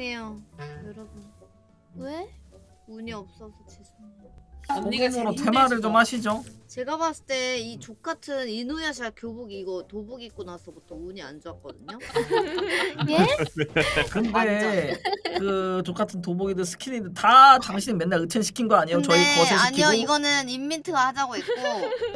죄송해요 여러분 왜? 운이 없어서 죄송해요 언니가 소금으로 테마를 힘들지 좀 뭐. 하시죠. 제가 봤을 때 이 족같은 이누야샤 교복 이거 도복 입고 나서부터 운이 안 좋았거든요 예? 근데 그 족 같은 도복이들 스킨이들 다 당신이 맨날 의첸시킨 거 아니에요? 저희 근데 거세 시키고 아니요 이거는 인민트가 하자고 했고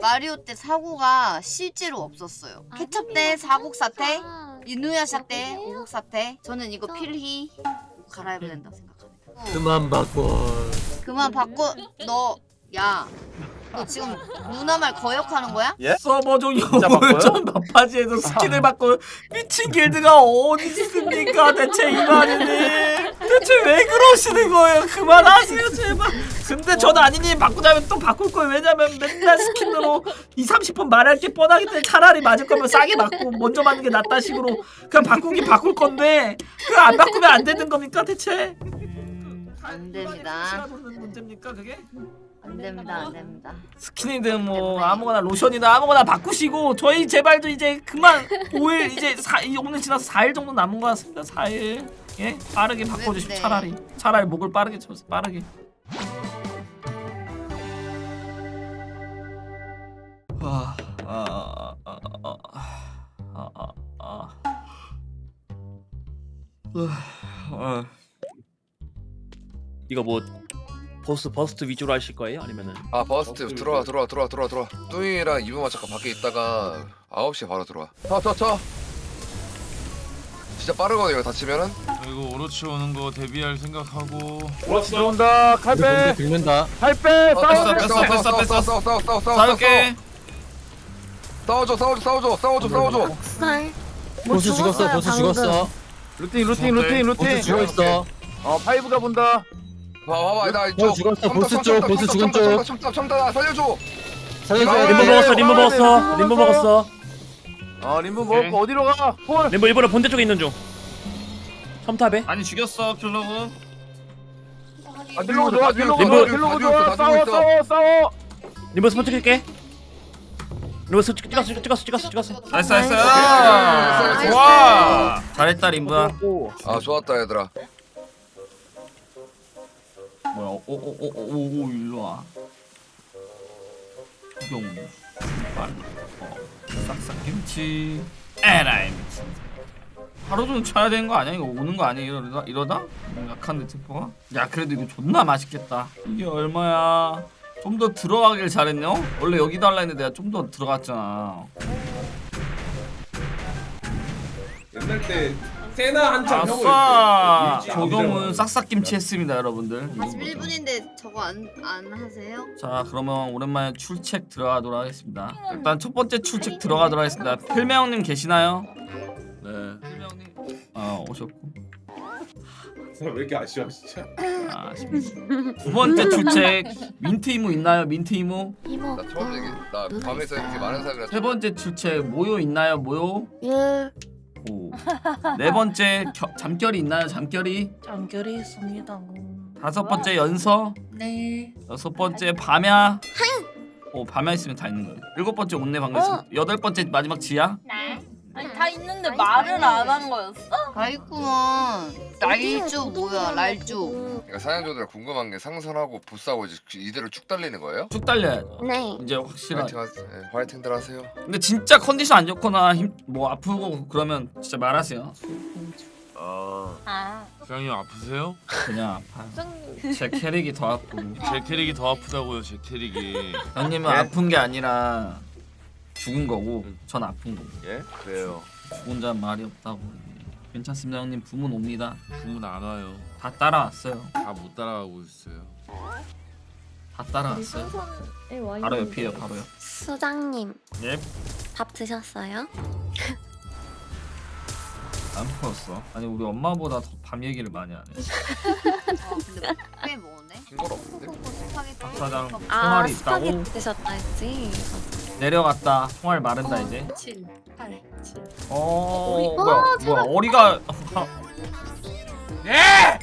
마리오 때 사고가 실제로 없었어요 케첩 때 사국 사태 이누야샤 때 오국 사태. 저는 이거 필히 갈아입어야 된다고 생각합니다. 그만 바꿔. 그만 바꿔. 너 야. 너 지금 누나 말 거역하는 거야? 서버 중 진짜 바꿔요? 영웅전 막바지에서 스킨을 바꿔 미친 길드가 어디 있습니까? 대체 이만희 님 대체 왜 그러시는 거예요? 그만하세요 제발. 근데 전 아니님 바꾸자면 또 바꿀 거예요. 왜냐면 맨날 스킨으로 2, 30분 말할 게 뻔하기 때문에 차라리 맞을 거면 싸게 맞고 먼저 맞는 게 낫다 식으로 그냥 바꾸긴 바꿀 건데 그거 안 바꾸면 안 되는 겁니까 대체? 음, 안 됩니다. 시간 없는 문제입니까 그게? 안 됩니다 안 됩니다. 스킨이든 뭐 아무거나 로션이든 아무거나 바꾸시고 저희 제발 도 이제 그만 5일 이제 사, 이 오늘 지나서 4일 정도 남은 것 같습니다 4일 예? 빠르게 바꿔주십시오. 네. 차라리. 차라리 목을 빠르게 쳐서 빠르게. 아, 아, 아, 아, 아, 아, 아, 아. 아. 이거 뭐 보스 버스트 위주로 하실 거예요? 아니면은? 아 버스트. 들어와 들어와 들어와 들어와 들어와. 뚱이랑 이브만 잠깐 밖에 있다가 9시에 바로 들어와. 쳐쳐쳐. 진짜 빠르거든요 다치면은 그리고 오로치 오는 거 대비할 생각하고 오로치 들어온다 칼빼 긁는다. 칼빼 어, 뺐어, 뺐어, 뺐어, 뺐어, 싸워, 뺐어. 싸워, 싸워, 싸워, 싸워, 싸워, 싸울게 싸워줘 싸워줘 싸워줘 싸워줘 싸워줘 쌀. 보스 죽었어. 보스 죽었어. 루틴 루틴 루틴 루틴 보스 죽어 있어. 어 파이브가 본다 봐봐봐 나 어, 이쪽 죽었어. 보스 쪽, 보스 죽은 쪽. 첨탑 나 살려줘 살려줘야 림보 돼. 먹었어, 림보 먹었어, 림보 먹었어. 아 림보 먹고 어디로 가? 폴 림보 일본에 본대 쪽에 있는 중 첨탑에? 아니 죽였어 킬러군 아 딜로그 좋아 딜로그 림보- 좋아 딜로그 좋아. 싸워 싸워 싸워. 림보 스포 찍을게. 림보 스포 찍- 찍었어 찍었어 찍었어 찍었어. 나이스 나이스 나이스. 좋아. 잘했다 림부야 아 좋았다 얘들아. 뭐야 오오오오오 일로 와. 구경. 빨 어, 싹싹 김치. 에라이 미친 하루 종일 쳐야 되는 거 아니야? 이거 오는 거 아니야? 이러다 이러다? 음, 약한데 tempo가 야 그래도 이거 존나 맛있겠다. 이게 얼마야? 좀 더 들어가길 잘했냐? 원래 여기 달라 했는데 내가 좀 더 들어갔잖아. 옛날 때 세나 한참 아싸! 형을 조경은 싹싹 김치 했습니다 여러분들. 41분인데 저거 안, 안 하세요? 자 그러면 오랜만에 출첵 들어가도록 하겠습니다. 일단 첫 번째 출첵 들어가도록 하겠습니다. 필매형님 계시나요? 네아 오셨고 왜 이렇게 아쉬워 진짜 아, 두 번째 출첵 민트 이모 있나요 민트 이모? 이모. 나 처음 얘기 나 누가 밤에서 있어요? 이렇게 많은 사람이랑 세 번째 출첵 모요 있나요 모요? 예. 오. 네 번째 겨, 잠결이 있나요 잠결이? 장결이 있습니다. 다섯 번째 연서 네. 여섯 번째 밤야 오 밤야 있으면 다 있는 거예요 일곱 번째 온내 방금 있으면 여덟 번째 마지막 지야 아니 다 있는데 말을 안 한 거였어? 다 있구먼 날주 뭐야 날주 그러니까 사냥조들 궁금한 게 상선하고 보스하고 이제 이대로 쭉 달리는 거예요? 쭉 달려야죠 네. 이제 확실한 화이팅 하세요 네, 화이팅들 하세요 근데 진짜 컨디션 안 좋거나 힘 뭐 아프고 그러면 진짜 말하세요. 아 아. 부장님 아프세요? 그냥 아파요. 제 캐릭이 더 아프고 제 캐릭이 더 아프다고요 제 캐릭이 형님은 예? 아픈 게 아니라 죽은 거고 전 아픈 거고 예? 그래요 죽은 자는 말이 없다고. 괜찮습니다 형님 부문 옵니다. 부문 안 와요 다 따라왔어요. 다 못 따라가고 있어요 다 따라왔어요. 바로 옆이에요 바로 옆. 수장님 예? 밥 드셨어요? 안 풀었어. 아니 우리 엄마보다 더 밤 얘기를 많이 하네. 어 근데 꽤 없는데? 코코 스파게티 아 스파게티 드셨다 했지. 내려갔다. 총알 마른다 이제. 7, 8, 7. 어 어, 뭐야 뭐야 어리가 예!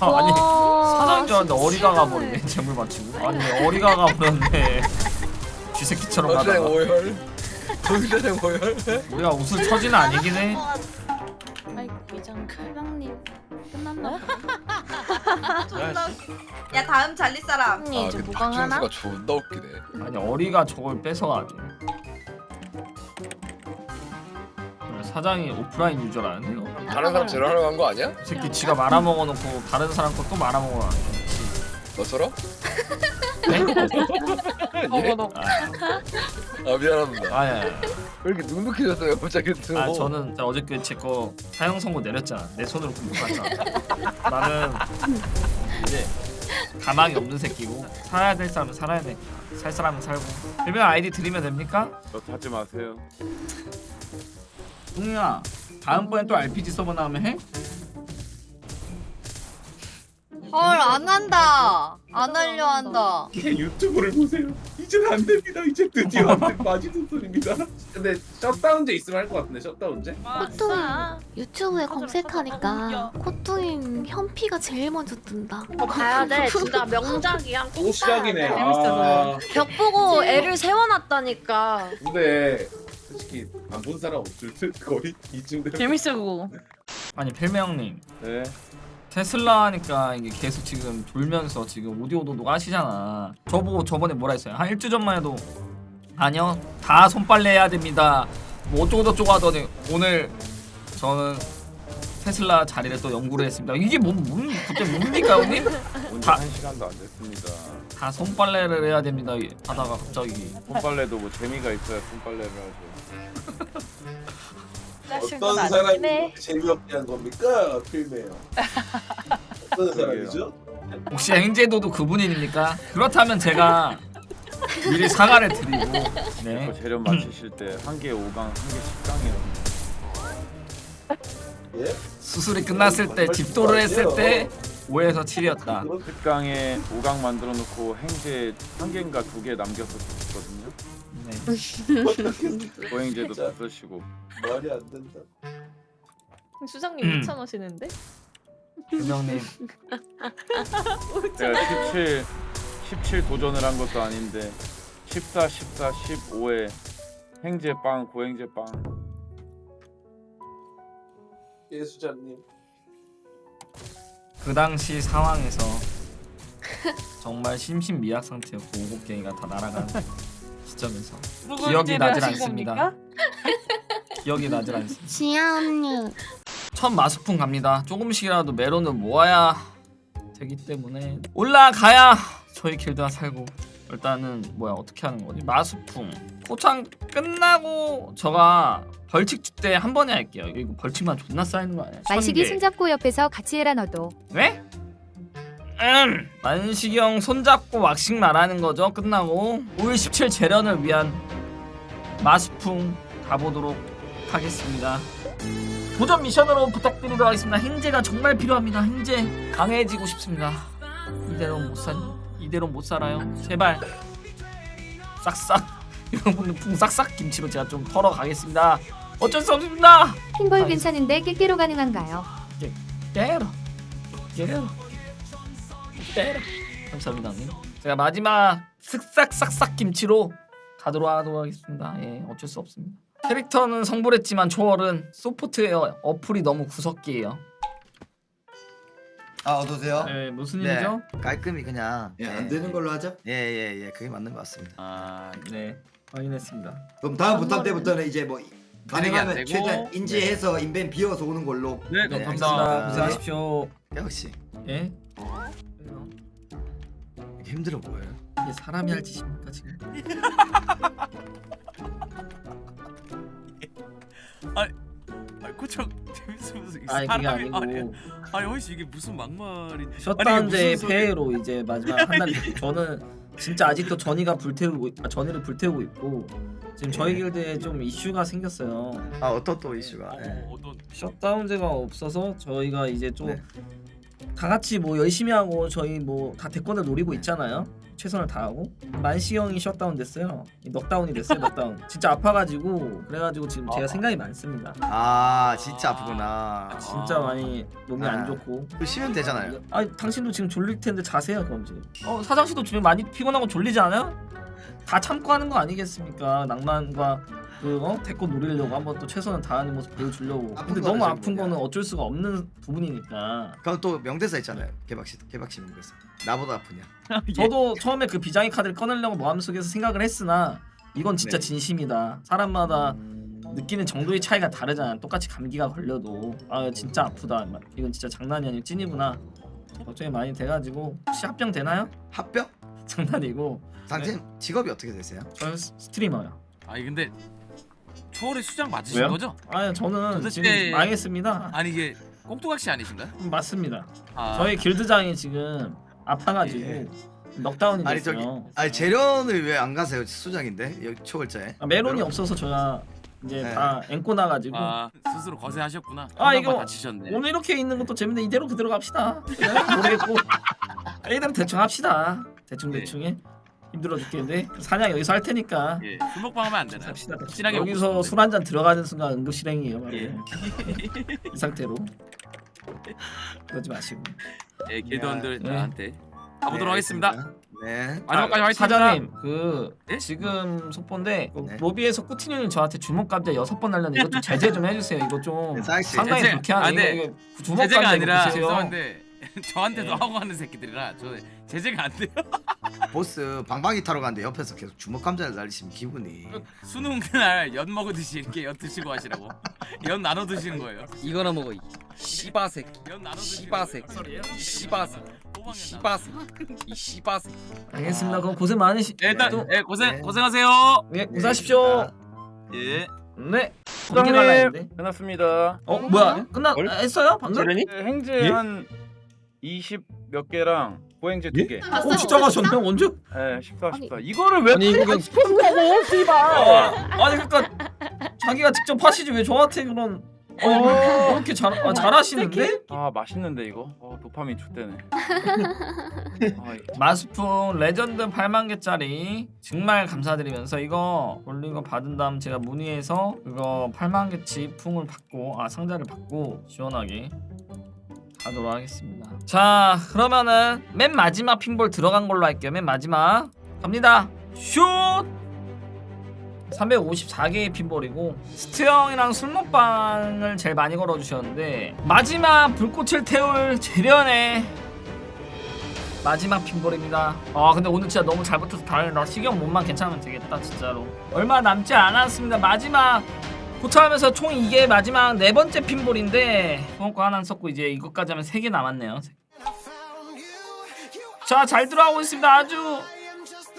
아, 아니 사장인 줄 알았는데 어리가 가버리네 재물 맞추고. 아니 어리가 가버렸네. 쥐새끼처럼 가다가. 오열? 전쟁 오열? 우리가 웃을 처지는 아니긴 해 아이고 미장 칼방님 끝났. 끝났나 봐. 야 다음 잘릴 사람. 언니 아 이제 근데 무광 하나? 박준수가 존나 웃기네 아니 어리가 저걸 뺏어가네. 사장이 오프라인 유저라는데요. 다른 사람 하려고 한거 아니야? 이 새끼 지가 말아먹어놓고 다른 사람 거 또 말아먹어. 너처럼? 네? 예? 아, 아 미안합니다 아, 예. 왜 이렇게 눅눅해졌어요 갑자기 또 아 저는 어저께 제 거 사형 선고 내렸잖아. 내 손으로 못 갔잖아. 나는 이제 가망이 없는 새끼고 살아야 될 사람은 살아야 돼. 살 사람은 살고. 일명 아이디 드리면 됩니까? 저 찾지 마세요. 동이야 다음번에 또 RPG 서버 나오면 해? 헐 안 한다. 안 하려 한다. 이게 유튜브를 보세요. 이제는 안 됩니다. 이제 드디어 안 돼. 마지노 소리입니다. 근데 셧다운제 있으면 할 것 같은데 셧다운제? 코뚱 유튜브에 검색하니까 코뚱인 현피가 제일 먼저 뜬다. 봐야 돼. 진짜 명작이야. 또 시작이네. 재밌어서. 아, 벽 보고 애를 세워놨다니까. 근데 솔직히 안 본 사람 없을 듯 거의 이쯤 되면. 재밌어 그거. 아니 펠메형님 네. 테슬라 하니까 이게 계속 지금 돌면서 지금 오디오도 하시잖아. 저보고 저번에 뭐라 했어요? 한 일주 전만 해도 아니요 다 손빨래 해야 됩니다. 뭐 어쩌고 저쩌고 하더니 오늘 저는 테슬라 자리를 또 연구를 했습니다. 이게 뭐, 뭔 그때 뭡니까 형님? 다- 한 시간도 안 됐습니다. 다 손빨래를 해야 됩니다. 하다가 갑자기 손빨래도 뭐 재미가 있어야 손빨래를 하죠. 어떤 사람이 재미없게 한 겁니까? 필메요. 어떤 사람이죠? 혹시 행제도도 그분입니까? 그렇다면 제가 미리 사과를 드리고 네. 그 재료 맞추실 때 한 개 5강, 한 개 10강이요. 예? 수술이 끝났을 때 집도를 했을 때 5에서 7이었다. 10강에 5강 만들어 놓고 행제 한 개인가 두 개 남겨서 줬거든요. 네. 고행제도 다 쓰시고. 말이 안 된다. 수장님 음. 미쳐놓으시는데? 유명님 제가 17, 17 도전을 한 것도 아닌데 14, 14, 15에 행제 빵, 고행제 빵. 예수자님. 그 당시 상황에서 정말 심신미약 상태였고 오곡갱이가 다 날아간 시점에서 기억이 나질 않습니다. 기억이 나질 않습니다. 지아 언니 첫 마스풍 갑니다. 조금씩이라도 메론을 모아야 되기 때문에 올라가야 저희 길드가 살고 일단은 뭐야 어떻게 하는 거지? 마스풍 포창 끝나고 저가 벌칙 주때한 번에 할게요. 이거 벌칙만 존나 쌓이는 거 아니야? 만식이 천 개. 손잡고 옆에서 같이 해라 너도. 네? 음, 만식이 형 손잡고 왁싱 말하는 거죠. 끝나고 5일 17 재련을 위한 마스풍 가보도록 하겠습니다. 도전 미션으로 부탁드리도록 하겠습니다. 행제가 정말 필요합니다. 행제 강해지고 싶습니다. 이대로 못 살, 이대로 못 살아요. 제발. 싹싹. 여러분들 풍 싹싹 김치로 제가 좀 털어 가겠습니다. 어쩔 수 없습니다. 핑볼 괜찮은데 깨깨로 가능한가요? 깨러 깨러 깨러 감사합니다 형님. 제가 마지막 슥싹싹싹 김치로 가도록 하도록 하겠습니다. 예 어쩔 수 없습니다. 캐릭터는 성불했지만 초월은 소프트웨어 어플이 너무 구석기예요 아 어서오세요. 예 무슨 네. 일이죠? 깔끔히 그냥 예, 네. 안 되는 걸로 하죠? 예예예 그게 맞는 것 같습니다. 아 네 확인했습니다 그럼 다음 부탁 때부터는 이제 뭐 안 가능하면 되고. 최대한 인지해서 인벤 비워서 오는 걸로. 네, 네, 감사합니다 알겠습니다. 고생하십시오 역시 예? 힘들어 보여요. 이게 사람이 할 짓입니까 지금? 아니 고창 재밌 이 아니 그게 사람이 아니 아니고 아니 혹시 이게 무슨 막말이 셧다운제 폐해로 이제 마지막 한달 저는 진짜 아직도 전이가 불태우고 있- 아, 전이를 불태우고 있고 지금 저희 길드에 좀 이슈가 생겼어요. 아 어떤 또 이슈가. 어, 네. 어떤 셧다운제가 없어서 저희가 이제 좀 네. 다 같이 뭐 열심히 하고 저희 뭐 다 대권을 노리고 있잖아요. 최선을 다하고 만시 형이 셧다운 됐어요. 이 넉다운이 됐어요. 넉다운. 진짜 아파가지고 그래가지고 지금 제가 생각이 많습니다. 아 진짜 아프구나. 진짜 많이 몸이 안 아. 좋고. 그 쉬면 되잖아요. 아니 당신도 지금 졸릴 텐데 자세요 그럼 지금. 어 사장 씨도 지금 많이 피곤하고 졸리지 않아요? 다 참고 하는 거 아니겠습니까? 낭만과 그 어? 태권 노리려고 한번 또 최선을 다하는 모습 보여주려고. 아픈 근데 너무 아픈 뭐냐. 거는 어쩔 수가 없는 부분이니까. 그럼 또 명대사 있잖아요. 개박씨 개박씨 명대사. 나보다 아프냐? 저도 처음에 그 비장의 카드를 꺼내려고 마음속에서 생각을 했으나 이건 진짜 네. 진심이다. 사람마다 느끼는 정도의 차이가 다르잖아. 똑같이 감기가 걸려도 아 진짜 아프다. 막 이건 진짜 장난이 아니고 찐이구나. 걱정이 많이 돼가지고 혹시 합병 되나요? 합병? 장난이고 당신 직업이 어떻게 되세요? 저는 스- 스트리머요. 아니 근데 초월의 수장 맞으신 왜요? 거죠? 아니 저는 도대체- 지금 망했습니다. 아니 이게 꼭두각시 아니신가요? 맞습니다. 아, 저희 길드장이 지금 아파가지고 예. 넉다운이 아니 저기 됐어요. 아니 재련을 왜 안 가세요? 수장인데 여기 초월자에. 아, 메론이 메론? 없어서 저희가 이제 네. 다 앵꼬 나가지고 아 스스로 거세하셨구나. 아, 아 이거 이거 다치셨네. 오늘 이렇게 있는 것도 재밌는데 이대로 그대로 갑시다. 네, 모르겠고 일단 대충 합시다. 대충 네. 대충 해. 힘들어 죽겠는데 사냥 여기서 할 테니까 예, 술 먹방 하면 안 되나요? 합시다. 확실하게 여기서 싶은데. 술 한 잔 들어가는 순간 응급 실행이에요. 바로. 예. 이 상태로 그러지 마시고 예, 길드원들 네. 저한테 가보도록 네, 하겠습니다. 네. 마지막까지 아, 화이팅입니다. 사장님 그 예? 지금 속보인데 그 네. 로비에서 꾸티뉴님 저한테 주먹 감자 여섯 번 날렸는데 이거 좀 제재 좀 해주세요. 이거 좀 네, 씨. 상당히 제재. 불쾌하네. 아, 네. 이거, 이거 주먹 제재가 감자 이거 아니라 보세요. 죄송한데 저한테도 예. 하고 하는 새끼들이라 저 제재가 안 돼요. 보스 방방이 타러 가는데 옆에서 계속 주먹 감자를 날리시면 기분이. 수능 날 연 먹으듯이 이렇게 연 드시고 하시라고. 연 나눠 드시는 거예요. 이거나 먹어 이 씨바색 연 나눠 드시는 씨바색 거예요. 이 씨바색 이 씨바색 이 씨바색 알겠습니다. 그럼 고생 많으시. 예, 일단 또 예, 고생 네. 고생하세요. 예, 고생하십시오. 예. 네. 어떻게 갈라 했는데? 끝났습니다. 어 뭐야? 끝나 뭘? 했어요? 방금? 네, 행제 한 20 몇 개랑 보행제 두 개. 어 진짜 가셨네 언제? 예, 14, 14. 이거를 왜 아니 이거 그냥 냐고 씨발. 아, 아니 그러니까 자기가 직접 하시지 왜 저한테 그런 어뭐 이렇게 잘 아, 잘하시는데? 아 맛있는데 이거. 어 도파민 좋대네. 아, 이- 마스풍 레전드 8만 개짜리 정말 감사드리면서 이거 올린 거 받은 다음 제가 문의해서 그거 8만 개치 풍을 받고 아 상자를 받고 시원하게 가도록 하겠습니다. 자 그러면은 맨 마지막 핀볼 들어간 걸로 할게요. 맨 마지막 갑니다. 슛! 354개의 핀볼이고 스트형이랑 술먹방을 제일 많이 걸어주셨는데 마지막 불꽃을 태울 재련의 마지막 핀볼입니다. 아 근데 오늘 진짜 너무 잘 붙어서 다행이다. 시경 몸만 괜찮으면 되겠다 진짜로. 얼마 남지 않았습니다. 마지막 고쳐하면서 총 이게 마지막 네 번째 핀볼인데 그거 하나 안 썼고 이제 이것까지 하면 세 개 남았네요. 자 잘 들어가고 있습니다. 아주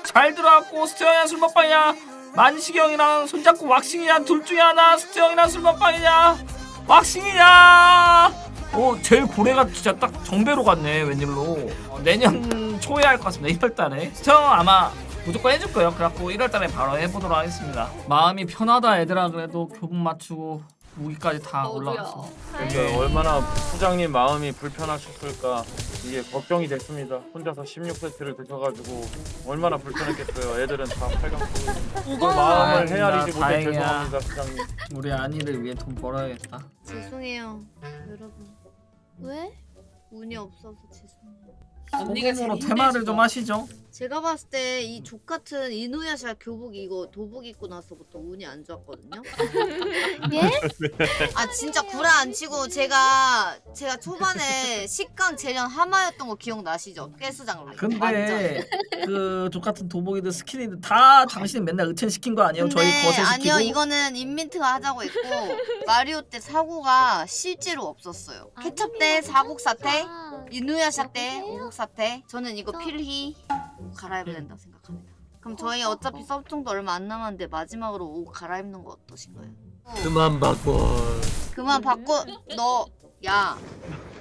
잘 들어왔고 스테어냐 술 먹방이냐 만시경이랑 손잡고 왁싱이냐 둘 중에 하나 스테어이랑 술 먹방이냐? 왁싱이냐? 오 제일 고래가 진짜 딱 정배로 갔네 웬일로. 어, 내년 초에 할 것 같습니다. 1월달에. 스테어 아마 무조건 해줄 거예요. 그래갖고 1월달에 바로 해보도록 하겠습니다. 마음이 편하다 얘들아. 그래도 교복 맞추고 무기까지 다 올라왔어 이게 얼마나 부장님 마음이 불편하셨을까. 이게 걱정이 됐습니다. 혼자서 16세트를 드셔가지고 얼마나 불편했겠어요. 애들은 다 8강 그 마음을 헤아리지 못해 다행이야. 죄송합니다, 부장님. 우리 안이를 위해 돈 벌어야겠다. 죄송해요 여러분. 왜? 운이 없어서 죄송해요 소금으로 테마를 좀 하시죠 제가 봤을 때 이 족 같은 이누야샤 교복 이거 도복 입고 나서부터 운이 안 좋았거든요. 예? 아 진짜 구라 안 치고 제가 제가 초반에 식강 재련 하마였던 거 기억나시죠? 깨수장으로. 근데 그 족 같은 도복이든 스킨이든 다 당신이 맨날 의첸시킨 거 아니에요? 저희 근데 거세 시키고 아니요 이거는 인민트가 하자고 했고 마리오 때 사고가 실제로 없었어요. 케첩 때 사국 사태, 이누야샤 때 오국 사태. 저는 이거 필히 옷 갈아입어야 된다고 생각합니다. 그럼 저희 어차피 서브통도 얼마 안 남았는데 마지막으로 옷 갈아입는 거 어떠신가요? 그만 바꿔 그만 바꿔 너 야.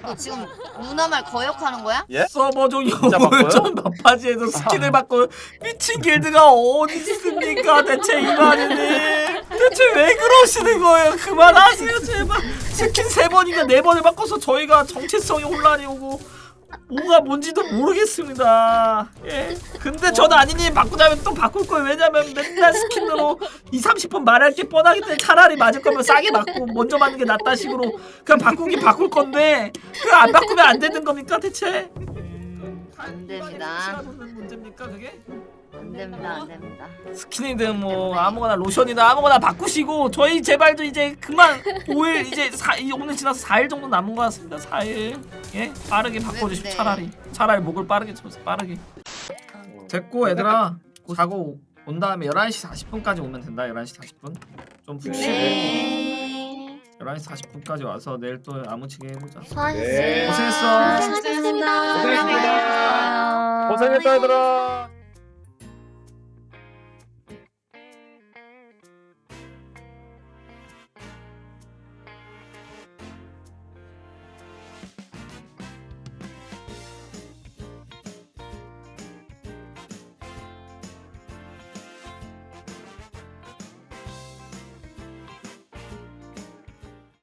너 지금 누나 말 거역하는 거야? 예? 서버종 진짜 바꿔요? 영물전 마파지에서 스킨을 바꿔 미친 길드가 어디 있습니까 대체 이만희님 대체 왜 그러시는 거예요 그만하세요 제발 스킨 세 번인가 네 번을 바꿔서 저희가 정체성이 혼란이 오고 뭐가 뭔지도 모르겠습니다 예 근데 전 아니님 바꾸자면 또 바꿀 거예요 왜냐면 맨날 스킨으로 2, 30분 말할 게 뻔하기 때문에 차라리 맞을 거면 싸게 맞고 먼저 맞는 게 낫다 식으로 그냥 바꾸긴 바꿀 건데 그거 안 바꾸면 안 되는 겁니까 대체? 안 됩니다. 문제입니까 그게? 안 됩니다 안 됩니다. 스킨이든 뭐 아무거나 로션이든 아무거나 바꾸시고 저희 제발도 이제 그만 5일 이제 사, 이 오늘 지나서 4일 정도 남은 것 같습니다 4일 예 빠르게 바꿔주십시오 네. 차라리 차라리 목을 빠르게 쳐서 빠르게 됐고 얘들아 곧 자고 온 다음에 11시 40분까지 오면 된다 11시 40분 좀 푹 쉬고 네. 11시 40분까지 와서 내일 또 아무치게 해보자 수고하셨습니다. 고생했어 수고하셨습니다. 고생했습니다. 고생했다 얘들아